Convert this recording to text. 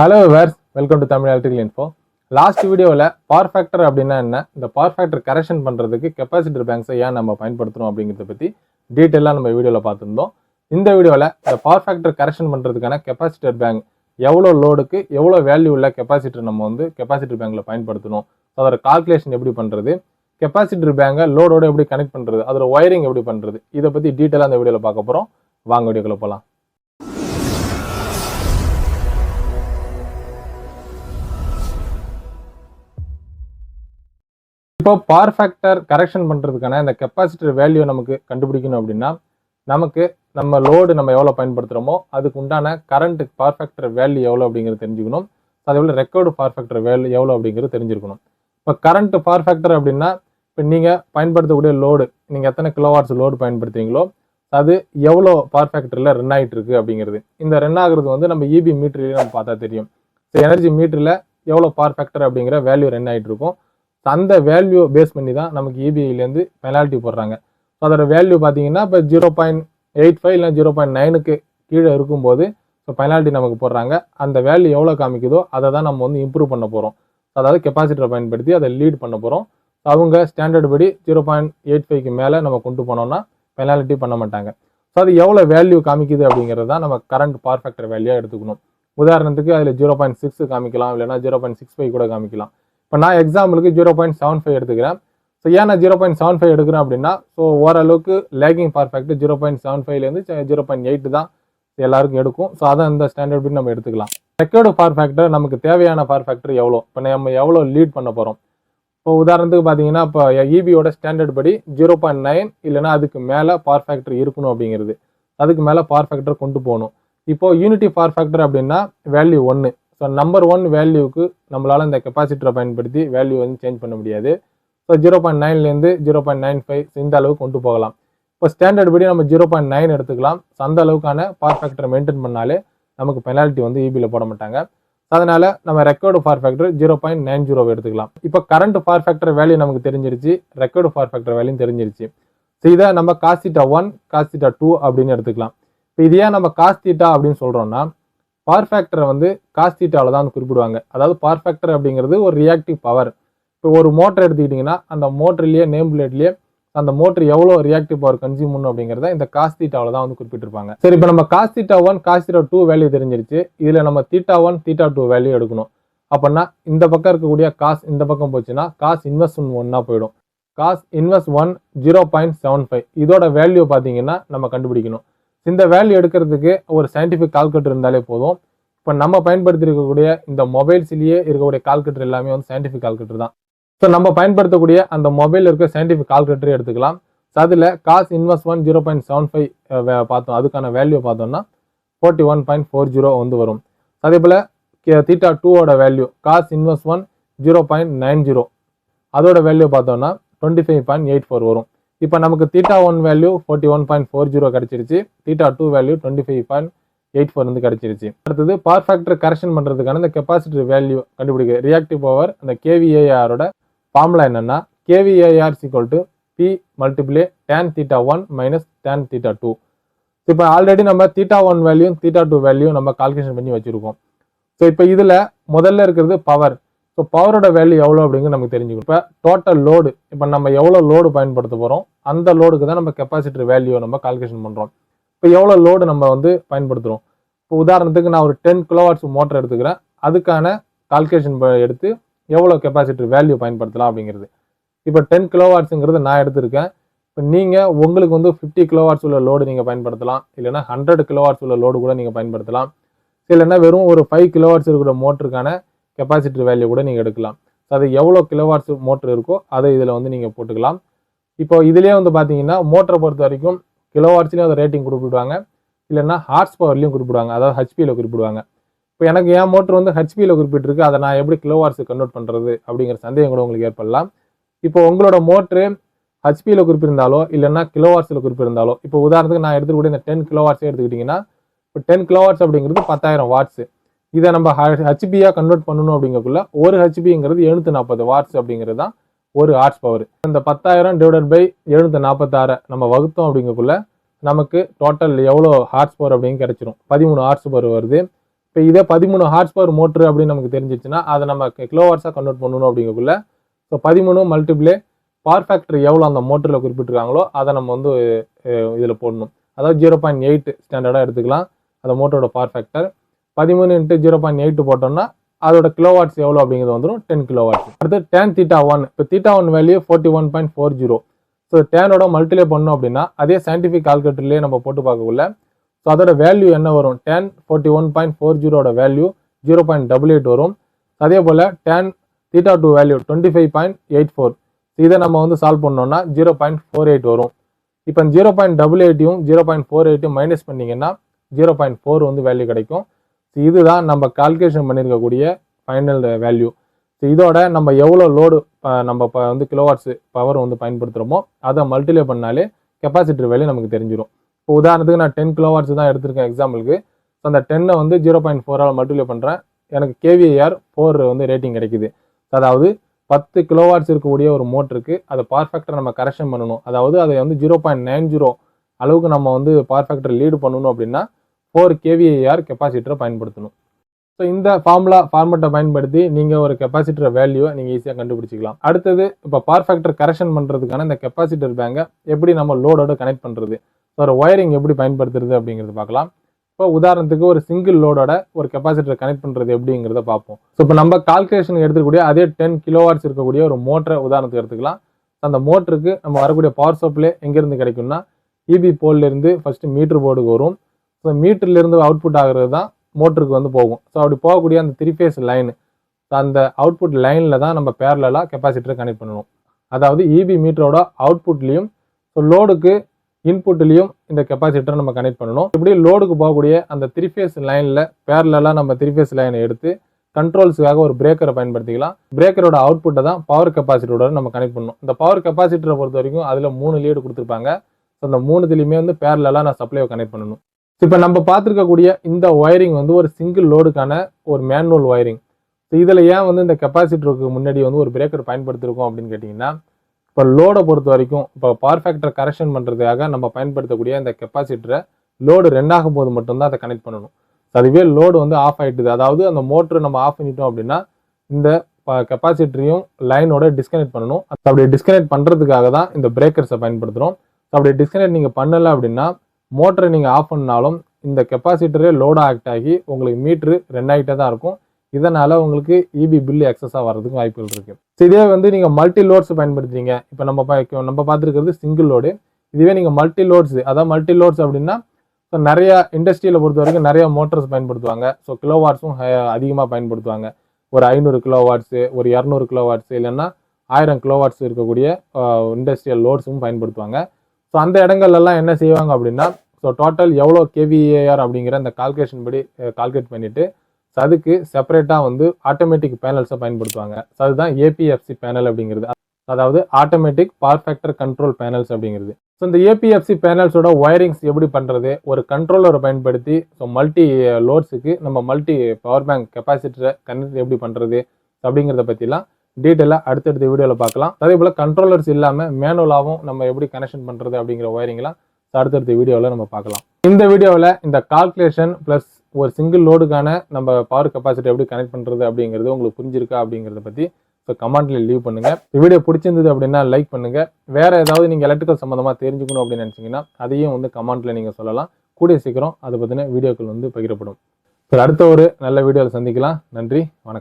Hello viewers welcome to Tamil electrical info last வீடியோவில் power factor அப்படின்னா என்ன? இந்த பவர் ஃபேக்டர் கரெக்ஷன் பண்ணுறதுக்கு கெப்பாசிட்டர் பேங்க்ஸை ஏன் நம்ம பயன்படுத்துகிறோம் அப்படிங்கிறத பற்றி டீட்டெயிலாக நம்ம வீடியோவில் பார்த்துருந்தோம். இந்த வீடியோவில் இந்த பவர் ஃபேக்டர் கரெக்ஷன் பண்ணுறதுக்கான கெப்பாசிட்டர் பேங்க் எவ்வளோ லோடுக்கு எவ்வளோ வேல்யூ உள்ள கெப்பாசிட்டர் நம்ம வந்து கெப்பாசிட்டர் பேங்க்கில் பயன்படுத்தணும். அதோட கால்குலேஷன் எப்படி பண்ணுறது கெப்பாசிட்டர் பேங்கை லோடோட எப்படி கனெக்ட் பண்ணுறது அதோட ஒயரிங் எப்படி பண்ணுறது இதை பற்றி டீட்டெயிலாக அந்த வீடியோவில் பார்க்க போகிறோம் வாங்க வீடியோக்குள்ளே போகலாம் இப்போ பவர் ஃபேக்டர் கரெக்ஷன் பண்ணுறதுக்கான இந்த கெப்பாசிட்டர் வேல்யூ நமக்கு கண்டுபிடிக்கணும் அப்படின்னா நமக்கு நம்ம லோடு நம்ம எவ்வளோ பயன்படுத்துகிறோமோ அதுக்கு உண்டான கரண்ட் பவர் ஃபேக்டர் வேல்யூ எவ்வளோ அப்படிங்கிறது தெரிஞ்சுக்கணும். அதே போல் ரெக்கார்டு பவர் ஃபேக்டர் வேல்யூ எவ்வளோ அப்படிங்கிறது தெரிஞ்சிருக்கணும் இப்போ கரண்ட் பவர் ஃபேக்டர் அப்படின்னா இப்போ நீங்கள் பயன்படுத்தக்கூடிய லோடு நீங்கள் எத்தனை கிலோவாட்ஸ் லோடு பயன்படுத்துவீங்களோ அது எவ்வளோ பவர் ஃபேக்டரில் ரன் ஆகிட்டு இருக்கு அப்படிங்கிறது. இந்த ரன் ஆகுறது வந்து நம்ம இபி மீட்டர்லேயே நம்ம பார்த்தா தெரியும். ஸோ எனர்ஜி மீட்டரில் எவ்வளோ பவர் ஃபேக்டர் அப்படிங்கிற வேல்யூ ரன் ஆகிட்டு இருக்கும். ஸோ அந்த வேல்யூ பேஸ் பண்ணி தான் நமக்கு இபிஐலேருந்து பெனால்ட்டி போடுறாங்க. ஸோ அதோட வேல்யூ பார்த்தீங்கன்னா இப்போ ஜீரோ பாயிண்ட் எயிட் ஃபைவ் இல்லை ஜீரோ பாயிண்ட் நைனுக்கு கீழே இருக்கும்போது ஸோ பெனால்ட்டி நமக்கு போடுறாங்க. அந்த வேல்யூ எவ்வளோ காமிக்குதோ அதை தான் நம்ம வந்து இம்ப்ரூவ் பண்ண போகிறோம் அதாவது கெப்பாசிட்டரை பயன்படுத்தி அதை லீட் பண்ண போகிறோம் அவங்க ஸ்டாண்டர்ட் படி ஜீரோ பாயிண்ட் எயிட் ஃபைவ்க்கு மேலே நம்ம கொண்டு போனோம்னா பெனால்ட்டி பண்ண மாட்டாங்க. ஸோ அது எவ்வளோ வேல்யூ காமிக்குது அப்படிங்கிறது தான் நம்ம கரண்ட் பர்ஃபெக்டர் வேல்யூ எடுத்துக்கணும். உதாரணத்துக்கு அதில் ஜீரோ பாயிண்ட் சிக்ஸ் காமிக்கலாம் இல்லைனா ஜீரோ பாயிண்ட் சிக்ஸ் ஃபைவ் கூட காமிக்கலாம். இப்போ நான் எக்ஸாம்பிளுக்கு ஜீரோ பாயிண்ட் செவன் ஃபைவ் எடுத்துக்கிறேன். ஸோ ஏன் நான் ஜீரோ பாயிண்ட் செவன் ஃபைவ் எடுக்கிறேன் அப்படின்னா ஸோ ஓரளவுக்கு lagging perfect zero point seven ஃபைவ்லேருந்து ஜீரோ பாயிண்ட் எயிட் தான் எல்லாருக்கும் எடுக்கும். ஸோ அதை அந்த ஸ்டாண்டர்ட் படி நம்ம எடுத்துக்கலாம். ரெக்கார்டு பவர் ஃபேக்டர் நமக்கு தேவையான பவர் ஃபேக்டர் எவ்வளோ? இப்போ நம்ம எவ்வளோ லீட் பண்ண போகிறோம் இப்போ உதாரணத்துக்கு பார்த்தீங்கன்னா இப்போ இபியோட ஸ்டாண்டர்ட் படி ஜீரோ பாயிண்ட் நைன் இல்லைனா அதுக்கு மேலே பவர் ஃபேக்டர் இருக்கணும் அப்படிங்கிறது. அதுக்கு மேலே பவர் ஃபேக்டர் கொண்டு போகணும். இப்போது யூனிட்டி பவர் ஃபேக்டர் அப்படின்னா வேல்யூ ஒன்று ஸோ நம்பர் ஒன் வேல்யூக்கு நம்மளால் இந்த கெப்பாசிட்டரை பயன்படுத்தி வேல்யூ வந்து சேஞ்ச் பண்ண முடியாது. ஸோ ஜீரோ பாயிண்ட் நைன்லேருந்து ஜீரோ பாயிண்ட் நைன் ஃபைவ் இந்த அளவுக்கு கொண்டு போகலாம். இப்போ ஸ்டாண்டர்ட் படி நம்ம ஜீரோ பாயிண்ட் நைன் எடுத்துக்கலாம். ஸோ அந்த அளவுக்கான பவர் ஃபேக்டரை மெயின்டைன் பண்ணாலே நமக்கு பெனால்ட்டி வந்து இபியில் போட மாட்டாங்க. அதனால் நம்ம record for factor zero point nine zero எடுத்துக்கலாம். இப்போ கரண்ட் ஃபார் ஃபேக்டர் வேல்யூ நமக்கு தெரிஞ்சிருச்சு. ரெக்கார்டு ஃபார் ஃபேக்டர் வேல்யூ தெரிஞ்சிருச்சு. ஸோ இதை நம்ம காஸ்திட்டா ஒன் காஸ்திட்டா டூ அப்படின்னு எடுத்துக்கலாம். இப்போ இதையே நம்ம காஸ்திட்டா அப்படின்னு சொல்கிறோம்னா பவர் ஃபேக்டரை வந்து காஸ்தீட்டாவில் தான் வந்து குறிப்பிடுவாங்க. அதாவது பவர் ஃபேக்டர் அப்படிங்கிறது ஒரு ரியாக்டிவ் பவர் இப்போ ஒரு மோட்டர் எடுத்துக்கிட்டிங்கன்னா அந்த மோட்டர்லேயே நேம் பிளேட்லேயே அந்த மோட்டர் எவ்வளோ ரியாக்டிவ் பவர் கன்சியூம் பண்ணும் அப்படிங்கிறத இந்த காஸ்தீட்டாவில் தான் வந்து குறிப்பிட்டிருப்பாங்க. சரி இப்போ நம்ம cos theta one cos theta two value தெரிஞ்சிருச்சு. இதில் நம்ம theta one theta two value எடுக்கணும். அப்படின்னா இந்த பக்கம் இருக்கக்கூடிய காஸ் இந்த பக்கம் போச்சுன்னா காஸ் இன்வெஸ்ட் ஒன்னா போயிடும். Cos invest one zero point seven five இதோட வேல்யூ பார்த்தீங்கன்னா நம்ம கண்டுபிடிக்கணும். இந்த வேல்யூ எடுக்கிறதுக்கு ஒரு சயின்டிஃபிக் கால்குலேட்டர் இருந்தாலே போதும். இப்போ நம்ம பயன்படுத்தி இருக்கக்கூடிய இந்த மொபைல்ஸ்லேயே இருக்கக்கூடிய கால்குலேட்டர் எல்லாமே வந்து சயின்டிஃபிக் கால்குலேட்டர் தான். ஸோ நம்ம பயன்படுத்தக்கூடிய அந்த மொபைல் இருக்க சயின்டிஃபிக் கால்குலேட்டரே எடுத்துக்கலாம். ஸோ அதில் cos invest one zero point seven five பார்த்தோம். அதுக்கான வேல்யூ பார்த்தோம்னா forty one point four zero வந்து வரும். அதே போல் தீட்டா டூவோட value cos invest one zero point nine zero அதோட வேல்யூ பார்த்தோம்னா twenty five point eight four வரும். இப்போ நமக்கு theta one value forty one point four zero கிடச்சிருச்சு. Theta two value twenty five point eight four வந்து கிடச்சிருச்சு. அடுத்தது பவர் ஃபேக்டர் கரெக்ஷன் பண்ணுறதுக்கான இந்த கெப்பாசிட்டி வேல்யூ கண்டுபிடிக்க ரியாக்டிவ் பவர் அந்த கேவிஏஆரோட ஃபார்முலா என்னென்னா KVAR சிக்வல் to P multiply tan theta one minus tan theta two இப்போ ஆல்ரெடி நம்ம theta one value theta two value நம்ம கால்குலேஷன் பண்ணி வச்சுருக்கோம். ஸோ இப்போ இதில் முதல்ல இருக்கிறது பவர் ஸோ பவரோட வேல்யூ எவ்வளோ அப்படிங்கிறது நமக்கு தெரிஞ்சுக்கணும். இப்போ டோட்டல் லோடு இப்போ நம்ம எவ்வளோ லோடு பயன்படுத்த போகிறோம் அந்த லோடுக்கு தான் நம்ம கெப்பாசிட்டர் வேல்யூ நம்ம கால்குலேஷன் பண்ணுறோம் இப்போ எவ்வளோ லோடு நம்ம வந்து பயன்படுத்துகிறோம் இப்போ உதாரணத்துக்கு நான் ஒரு டென் கிலோவாட்ஸ் மோட்டர் எடுத்துக்கிறேன். அதுக்கான கால்குலேஷன் எடுத்து எவ்வளோ கெப்பாசிட்டர் வேல்யூ பயன்படுத்தலாம் அப்படிங்கிறது. இப்போ டென் கிலோவாட்ஸுங்கிறது நான் எடுத்திருக்கேன். இப்போ நீங்கள் உங்களுக்கு வந்து ஃபிஃப்டி கிலோவாட்ஸ் உள்ள லோடு நீங்கள் பயன்படுத்தலாம். இல்லைனா ஹண்ட்ரட் கிலோவாட்ஸ் உள்ள லோடு கூட நீங்கள் பயன்படுத்தலாம். இல்லைன்னா வெறும் ஒரு ஃபைவ் கிலோவாட்ஸ் இருக்கிற மோட்டருக்கான கெப்பாசிட்டர் வேல்யூ கூட நீங்கள் எடுக்கலாம். ஸோ அது எவ்வளோ கிலோவாட்ஸ் மோட்டர் இருக்கோ அதை இதில் வந்து நீங்கள் போட்டுக்கலாம். இப்போ இதுலேயே வந்து பார்த்தீங்கன்னா மோட்டரை பொறுத்த வரைக்கும் கிலோவாட்ஸ்லேயும் அதை ரேட்டிங் குறிப்பிடுவாங்க. இல்லைன்னா ஹார்ஸ் பவர்லையும் குறிப்பிடுவாங்க. அதாவது ஹெச்பியில் குறிப்பிடுவாங்க. இப்போ எனக்கு என் மோட்டர் வந்து ஹெச்பியில் குறிப்பிட்டிருக்கு. அதை நான் எப்படி கிலோவாட்ஸ் கன்வெர்ட் பண்ணுறது அப்படிங்கிற சந்தேகம் கூட உங்களுக்கு ஏற்படலாம். இப்போ உங்களோட மோட்ரு ஹெச்பியில் குறிப்பிருந்தாலோ இல்லைன்னா கிலோவாட்ஸில் குறிப்பிருந்தாலோ இப்போ உதாரணத்துக்கு நான் எடுத்துக்கூடிய இந்த டென் கிலோவாட்ஸே எடுத்துக்கிட்டிங்கன்னா இப்போ டென் கிலோவாட்ஸ் அப்படிங்கிறது பத்தாயிரம் வாட்ஸு இதை நம்ம ஹெச்பியாக கன்வெர்ட் பண்ணணும் அப்படிங்கக்குள்ள ஒரு ஹெச்பிங்கிறது எழுநூத்தி நாற்பது வாட்ஸ் அப்படிங்கிறது தான் ஒரு ஹார்ஸ் பவர் இந்த பத்தாயிரம் டிவைடட் பை எழுநூற்றி நாற்பத்தாறு நம்ம வகுத்தோம் அப்படிங்கக்குள்ள நமக்கு டோட்டல் எவ்வளோ ஹார்ஸ் பவர் அப்படின்னு கிடச்சிரும்? பதிமூணு ஹார்ஸ் பவர் வருது. இப்போ இதே பதிமூணு ஹார்ஸ் பவர் மோட்ரு அப்படின்னு நமக்கு தெரிஞ்சிச்சுன்னா அதை நம்ம கிலோவாட்ஸாக கன்வெர்ட் பண்ணணும் அப்படிங்கக்குள்ள ஸோ பதிமூணு மல்டிப்ளே பவர் ஃபேக்டர் எவ்வளோ அந்த மோட்டரில் குறிப்பிட்டிருக்காங்களோ அதை நம்ம வந்து இதில் போடணும். அதாவது ஜீரோ பாயிண்ட் எயிட் ஸ்டாண்டர்டாக எடுத்துக்கலாம். அந்த மோட்டரோட பவர் ஃபேக்டர் பதிமூணு இன்ட்டு ஜீரோ பாயிண்ட் எயிட் போட்டோம்னா அதோட கிலோவாட்ஸ் எவ்வளோ அப்படிங்கிறது வந்துடும் டென் கிலோவாட்ஸ் அடுத்து டேன் தீட்டா ஒன் இப்போ theta one value forty one point four zero so டேனோட multiply பண்ணோம் அப்படின்னா அதே சயின்டிஃபிக் கால்குலேட்டர்லேயே நம்ம போட்டு பார்க்கக்குள்ள ஸோ அதோட வேல்யூ என்ன வரும்? Tan forty one point four ஜீரோட value zero point double eight வரும். அதே போல் tan theta two value twenty five point eight four இதை நம்ம வந்து சால்வ் பண்ணோம்னா ஜீரோ பாயிண்ட் ஃபோர் எயிட் வரும். இப்போ ஜீரோ பாயிண்ட் டபுள் எயிட்டையும் ஜீரோ பாயிண்ட் ஃபோர் எயிட்டையும் மைனஸ் பண்ணிங்கன்னா ஜீரோ பாயிண்ட் ஃபோர் வந்து வேல்யூ கிடைக்கும். இதுதான் நம்ம கால்குலேஷன் பண்ணியிருக்கக்கூடிய ஃபைனல் வேல்யூ ஸோ இதோட நம்ம எவ்வளோ லோடு நம்ம இப்போ வந்து கிலோவாட்ஸ் பவர் வந்து பயன்படுத்துகிறோமோ அதை மல்டிலே பண்ணாலே கெப்பாசிட்டர் வேல்யூ நமக்கு தெரிஞ்சிடும் இப்போ உதாரணத்துக்கு நான் டென் கிலோவாட்ஸ் தான் எடுத்திருக்கேன் எக்ஸாம்பிளுக்கு ஸோ அந்த டென்னை வந்து ஜீரோ பாயிண்ட் ஃபோரால் மல்டிலே பண்ணுறேன் எனக்கு கேவிஏஆர் ஃபோர் வந்து ரேட்டிங் கிடைக்குது. அதாவது பத்து கிலோவாட்ஸ் இருக்கக்கூடிய ஒரு மோட்டருக்கு அதை பர்ஃபெக்டாக நம்ம கரெக்ஷன் பண்ணணும். அதாவது அதை வந்து ஜீரோ பாயிண்ட் நைன் ஜீரோ அளவுக்கு நம்ம வந்து பர்ஃபெக்டாக லீடு பண்ணணும் அப்படின்னா ஃபோர் கேவிஏஆர் கெப்பாசிட்டரை பயன்படுத்தணும். ஸோ இந்த ஃபார்முலா ஃபார்மெட்டை பயன்படுத்தி நீங்கள் ஒரு கெப்பாசிட்டர் வேல்யூவை நீங்கள் ஈஸியாக கண்டுபிடிச்சிக்கலாம். அடுத்தது இப்போ பர்ஃபெக்டர் கரெக்ஷன் பண்ணுறதுக்கான இந்த கெப்பாசிட்டர் பேங்கை எப்படி நம்ம லோடோட கனெக்ட் பண்ணுறது ஸோ ஒரு ஒயரிங் எப்படி பயன்படுத்துறது அப்படிங்கிறது பார்க்கலாம். இப்போ உதாரணத்துக்கு ஒரு சிங்கிள் லோடோட ஒரு கெப்பாசிட்டர் கனெக்ட் பண்ணுறது எப்படிங்கிறத பார்ப்போம். ஸோ இப்போ நம்ம கால்குலேஷன் எடுத்துக்கூடிய அதே டென் கிலோவாட்ஸ் இருக்கக்கூடிய ஒரு மோட்டரை உதாரணத்துக்கு எடுத்துக்கலாம். அந்த மோட்டருக்கு நம்ம வரக்கூடிய பவர் சப்ளை எங்கேருந்து கிடைக்கும்னா இபி போல்லேருந்து ஃபஸ்ட்டு மீட்டர் போர்டுக்கு வரும். ஸோ மீட்டர்லேருந்து அவுட்புட் ஆகிறது தான் மோட்டருக்கு வந்து போகும். ஸோ அப்படி போகக்கூடிய அந்த த்ரீ ஃபேஸ் லைன் அந்த அவுட்புட் லைனில் தான் நம்ம பேரலாக கெப்பாசிட்டரை கனெக்ட் பண்ணணும். அதாவது இபி மீட்டரோட அவுட்புட்லேயும் ஸோ லோடுக்கு இன்புட்லேயும் இந்த கெப்பாசிட்டரை நம்ம கனெக்ட் பண்ணணும். இப்படி லோடுக்கு போகக்கூடிய அந்த த்ரீ ஃபேஸ் லைனில் பேரலாக நம்ம த்ரீ ஃபேஸ் லைனை எடுத்து கண்ட்ரோல்ஸுக்காக ஒரு பிரேக்கரை பயன்படுத்திக்கலாம். பிரேக்கரோட அவுட்புட்டை தான் பவர் கெப்பாசிட்டரோட நம்ம கனெக்ட் பண்ணணும். இந்த பவர் கெப்பாசிட்டரை பொறுத்த வரைக்கும் அதில் மூணு லீடு கொடுத்துருப்பாங்க. ஸோ அந்த மூணுத்துலேயுமே வந்து பேரலாக நான் சப்ளைவை கனெக்ட் பண்ணணும். இப்போ நம்ம பார்த்துருக்கக்கூடிய இந்த ஒயரிங் வந்து ஒரு சிங்கிள் லோடுக்கான ஒரு மேனுவல் ஒயரிங் ஸோ இதில் ஏன் வந்து இந்த கெப்பாசிட்டருக்கு முன்னாடி வந்து ஒரு பிரேக்கர் பயன்படுத்திருக்கோம் அப்படின்னு கேட்டிங்கன்னா இப்போ லோடை பொறுத்த வரைக்கும் இப்போ பவர் ஃபேக்டர் கரெக்ஷன் பண்ணுறதுக்காக நம்ம பயன்படுத்தக்கூடிய இந்த கெப்பாசிட்டரை லோடு ரெண்டாகும் போது மட்டும்தான் அதை கனெக்ட் பண்ணணும். ஸோ அதுவே லோடு வந்து ஆஃப் ஆயிட்டுது. அதாவது அந்த மோட்ரு நம்ம ஆஃப் பண்ணிட்டோம் அப்படின்னா இந்த கெப்பாசிட்டரையும் லைனோட டிஸ்கனெக்ட் பண்ணணும். அப்படி டிஸ்கனெக்ட் பண்ணுறதுக்காக தான் இந்த பிரேக்கர்ஸை பயன்படுத்துகிறோம் அப்படி டிஸ்கனெக்ட் நீங்கள் பண்ணலை அப்படின்னா மோட்டரை நீங்கள் ஆஃப் பண்ணாலும் இந்த கெப்பாசிட்டரே லோடாக ஆக்ட் ஆகி உங்களுக்கு மீட்ரு ரெண்டாயிட்டே தான் இருக்கும். இதனால் உங்களுக்கு இபி பில்லு எக்ஸஸாக வர்றதுக்கு வாய்ப்புகள் இருக்குது ஸோ இதே வந்து நீங்கள் மல்டி லோட்ஸ் பயன்படுத்துறீங்க. இப்போ நம்ம பா- நம்ம பார்த்துருக்கிறது சிங்கிள் லோடு இதுவே நீங்கள் மல்டி லோட்ஸ் அதாவது மல்டி லோட்ஸ் அப்படின்னா ஸோ நிறையா இண்டஸ்ட்ரியில் பொறுத்த வரைக்கும் நிறையா மோட்டர்ஸ் பயன்படுத்துவாங்க. ஸோ கிலோ வாட்ஸும் அதிகமாக பயன்படுத்துவாங்க. ஒரு ஐநூறு கிலோ வாட்ஸு ஒரு இரநூறு கிலோ வாட்ஸு இல்லைன்னா ஆயிரம் கிலோ வாட்ஸ் இருக்கக்கூடிய இண்டஸ்ட்ரியல் லோட்ஸும் பயன்படுத்துவாங்க. ஸோ அந்த இடங்கள்லாம் என்ன செய்வாங்க அப்படின்னா ஸோ டோட்டல் எவ்வளோ கேவிஏஆர் அப்படிங்கிற அந்த கால்குலேஷன் படி கால்குலேட் பண்ணிவிட்டு ஸோ அதுக்கு செப்பரேட்டாக வந்து ஆட்டோமேட்டிக் பேனல்ஸை பயன்படுத்துவாங்க. ஸோ அதுதான் ஏபிஎஃப்சி பேனல் அப்படிங்கிறது. அதாவது automatic power factor control panels அப்படிங்கிறது. ஸோ இந்த ஏபிஎஃப்சி பேனல்ஸோட ஒயரிங்ஸ் எப்படி பண்ணுறது ஒரு கண்ட்ரோலரை பயன்படுத்தி ஸோ மல்டி லோட்ஸுக்கு நம்ம மல்டி பவர் பேங்க் கெப்பாசிட்டரை கனெக்ட் எப்படி பண்ணுறது அப்படிங்கிறத பற்றிலாம் டீட்டெயிலாக அடுத்தடுத்த வீடியோவில் பார்க்கலாம். அதே போல் கண்ட்ரோலர்ஸ் இல்லாமல் மேனுவலாகவும் நம்ம எப்படி கனெக்ஷன் பண்ணுறது அப்படிங்கிற ஒயரிங்லாம் அடுத்தடுத்த வீடியோவில் நம்ம பார்க்கலாம். இந்த வீடியோவில் இந்த கால்குலேஷன் ப்ளஸ் ஒரு சிங்கிள் லோடுக்கான நம்ம பவர் கெப்பாசிட்டி எப்படி கனெக்ட் பண்ணுறது அப்படிங்கிறது உங்களுக்கு புரிஞ்சிருக்கா அப்படிங்கிறத பற்றி ஸோ கமெண்ட்ல லீவ் பண்ணுங்கள் வீடியோ பிடிச்சிருந்தது அப்படின்னா லைக் பண்ணுங்கள் வேறு ஏதாவது நீங்கள் எலக்ட்ரிக்கல் சம்மந்தமாக தெரிஞ்சுக்கணும் அப்படின்னு நினச்சிங்கன்னா அதையும் வந்து கமெண்ட்டில் நீங்கள் சொல்லலாம். கூடிய சீக்கிரம் அதை பற்றின வீடியோக்கள் வந்து பகிரப்படும். ஸோ அடுத்த ஒரு நல்ல வீடியோவில் சந்திக்கலாம். நன்றி வணக்கம்.